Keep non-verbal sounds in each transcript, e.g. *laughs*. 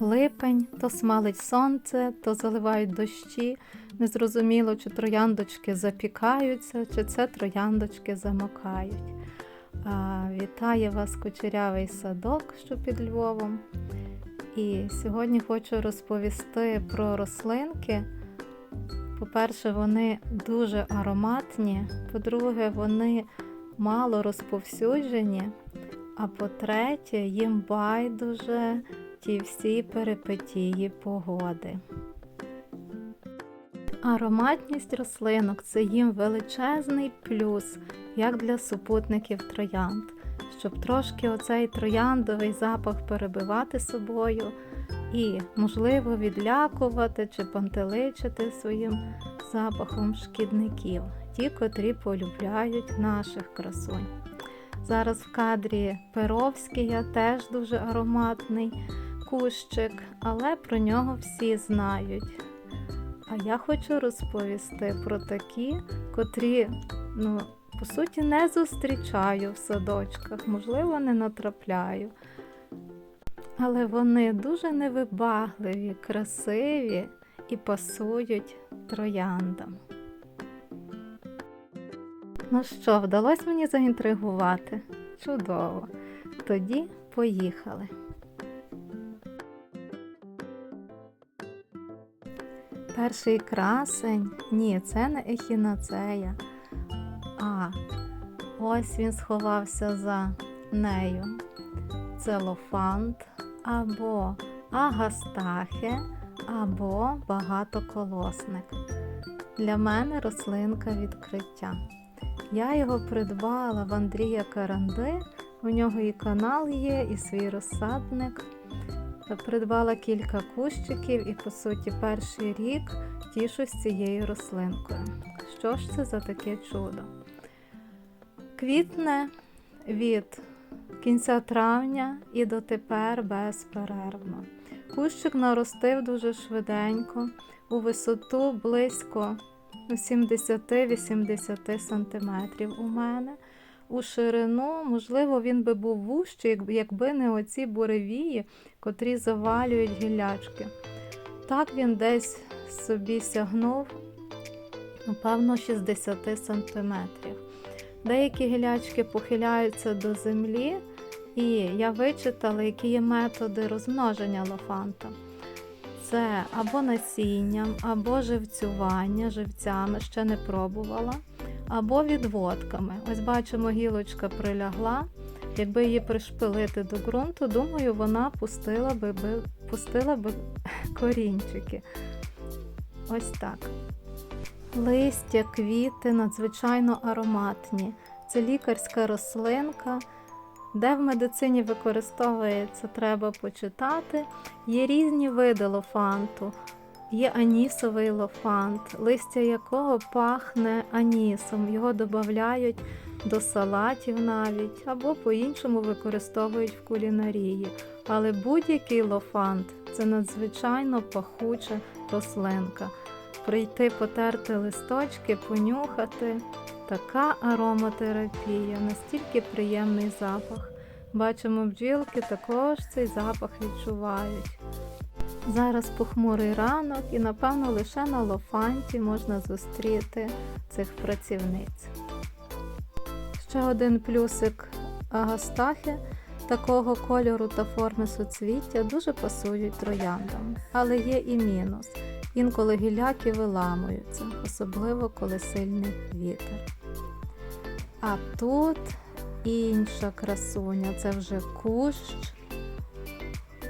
Липень то смалить сонце, то заливають дощі. Незрозуміло, чи трояндочки запікаються, чи це трояндочки замокають. А, вітає вас кучерявий садок, що під Львовом. І сьогодні хочу розповісти про рослинки. По-перше, вони дуже ароматні, по-друге, вони мало розповсюджені. А по-третє, їм байдуже ті всі перипетії погоди. Ароматність рослинок це їм величезний плюс, як для супутників троянд, щоб трошки оцей трояндовий запах перебивати собою і, можливо, відлякувати чи пантеличити своїм запахом шкідників, ті, котрі полюбляють наших красунь. Зараз в кадрі Перовський теж дуже ароматний кущик, але про нього всі знають. А я хочу розповісти про такі, котрі, ну, по суті, не зустрічаю в садочках, можливо, не натрапляю. Але вони дуже невибагливі, красиві і пасують трояндам. Ну що, вдалося мені заінтригувати? Чудово. Тоді поїхали. Перший красень. Ні, це не ехінацея. А ось він сховався за нею. Целофант або агастахе, або багатоколосник. Для мене рослинка відкриття. Я його придбала в Андрія Каранди. У нього і канал є, і свій розсадник. Придбала кілька кущиків і, по суті, перший рік тішусь цією рослинкою. Що ж це за таке чудо? Квітне від кінця травня і дотепер безперервно. Кущик наростив дуже швиденько, у висоту близько 70-80 см у мене. У ширину, можливо, він би був вущий, якби не оці буревії, котрі завалюють гілячки. Так він десь собі сягнув, напевно, 60 см. Деякі гілячки похиляються до землі, і я вичитала, які є методи розмноження лофанта. Це або насінням, або живцювання, живцями ще не пробувала, або відводками. Ось бачимо, гілочка прилягла. Якби її пришпилити до ґрунту, думаю, вона пустила би, би, пустила би *laughs* корінчики. Ось так. Листя, квіти надзвичайно ароматні. Це лікарська рослинка. Де в медицині використовується, треба почитати. Є різні види лофанту. Є анісовий лофант, листя якого пахне анісом. Його додають до салатів навіть, або по-іншому використовують в кулінарії. Але будь-який лофант це надзвичайно пахуча рослинка. Прийти потерти листочки, понюхати. Така ароматерапія, настільки приємний запах. Бачимо, бджілки також цей запах відчувають. Зараз похмурий ранок і, напевно, лише на лофанті можна зустріти цих працівниць. Ще один плюсик агастахи такого кольору та форми суцвіття дуже пасують трояндам, але є і мінус. Інколи гіляки виламуються, особливо коли сильний вітер. А тут інша красуня, це вже кущ,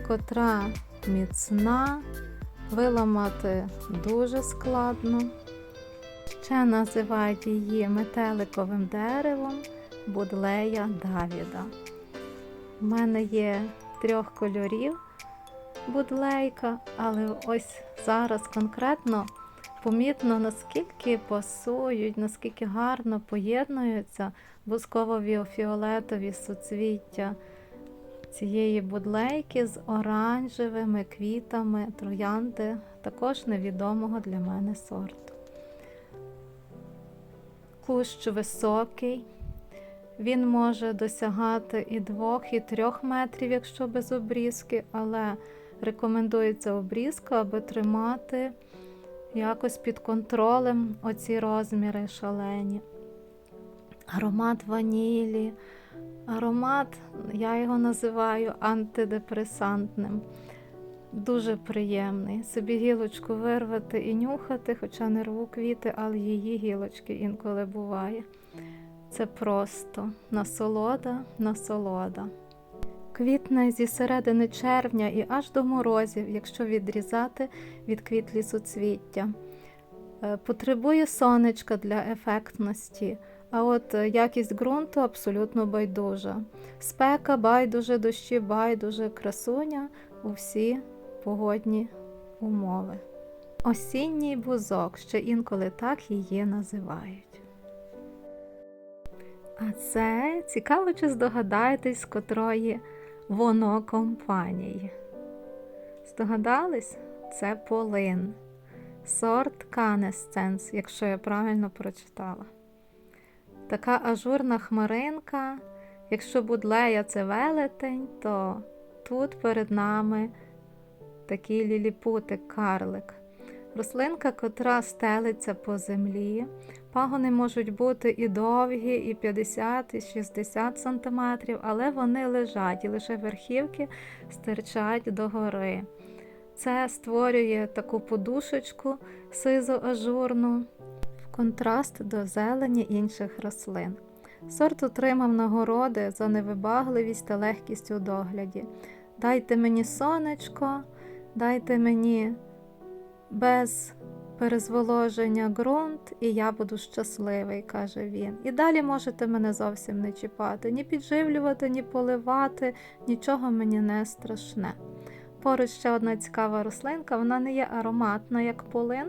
котра міцна, виламати дуже складно. Ще називають її метеликовим деревом Будлея Давіда. У мене є трьох кольорів будлейка, але ось зараз конкретно помітно, наскільки пасують, наскільки гарно поєднуються бусково-фіолетові суцвіття цієї будлейки з оранжевими квітами троянди, також невідомого для мене сорту. Кущ високий, він може досягати і двох, і трьох метрів, якщо без обрізки, але рекомендується обрізка, аби тримати якось під контролем оці розміри шалені. Аромат ванілі, аромат, я його називаю антидепресантним. Дуже приємний. Собі гілочку вирвати і нюхати, хоча не рву квіти, але її гілочки інколи буває. Це просто насолода, насолода. Квітне зі середини червня і аж до морозів, якщо відрізати від квітлі суцвіття. Е, Потребує сонечка для ефектності, а от е, якість ґрунту абсолютно байдужа. Спека, байдуже, дощі, байдуже, красуня у всі погодні умови. Осінній бузок, ще інколи так її називають. А це цікаво, чи здогадаєтесь, з котрої воно компанії. Здогадались? Це полин. Сорт Канесценс, якщо я правильно прочитала. Така ажурна хмаринка. Якщо будлея це велетень, то тут перед нами такий ліліпутик, карлик. Рослинка, котра стелиться по землі. Пагони можуть бути і довгі, і 50, і 60 см, але вони лежать і лише верхівки стирчать догори. Це створює таку подушечку сизо-ажурну в контраст до зелені інших рослин. Сорт отримав нагороди за невибагливість та легкість у догляді. Дайте мені сонечко, дайте мені без перезволоження ґрунт, і я буду щасливий, каже він. І далі можете мене зовсім не чіпати, ні підживлювати, ні поливати, нічого мені не страшне. Поруч ще одна цікава рослинка, вона не є ароматна, як полин,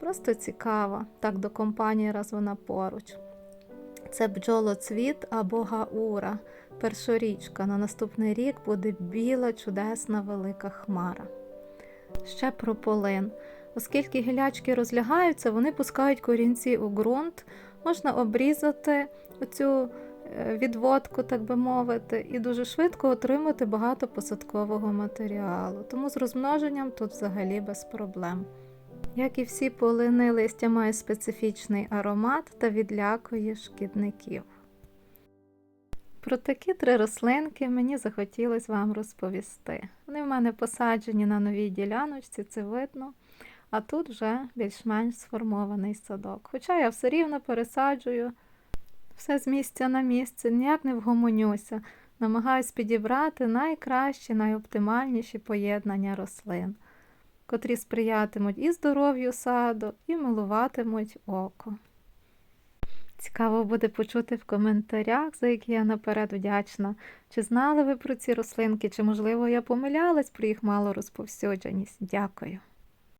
просто цікава, так до компанії, раз вона поруч. Це бджолоцвіт або гаура, першорічка. На наступний рік буде біла, чудесна велика хмара. Ще про полин. Оскільки гілячки розлягаються, вони пускають корінці у ґрунт, можна обрізати оцю відводку, так би мовити, і дуже швидко отримати багато посадкового матеріалу. Тому з розмноженням тут взагалі без проблем. Як і всі полини, листя має специфічний аромат та відлякує шкідників. Про такі три рослинки мені захотілося вам розповісти. Вони в мене посаджені на новій діляночці, це видно. А тут вже більш-менш сформований садок. Хоча я все рівно пересаджую все з місця на місце, ніяк не вгомонюся, намагаюсь підібрати найкращі, найоптимальніші поєднання рослин, котрі сприятимуть і здоров'ю саду, і милуватимуть око. Цікаво буде почути в коментарях, за які я наперед вдячна, чи знали ви про ці рослинки, чи, можливо, я помилялась про їх малу розповсюдженість. Дякую.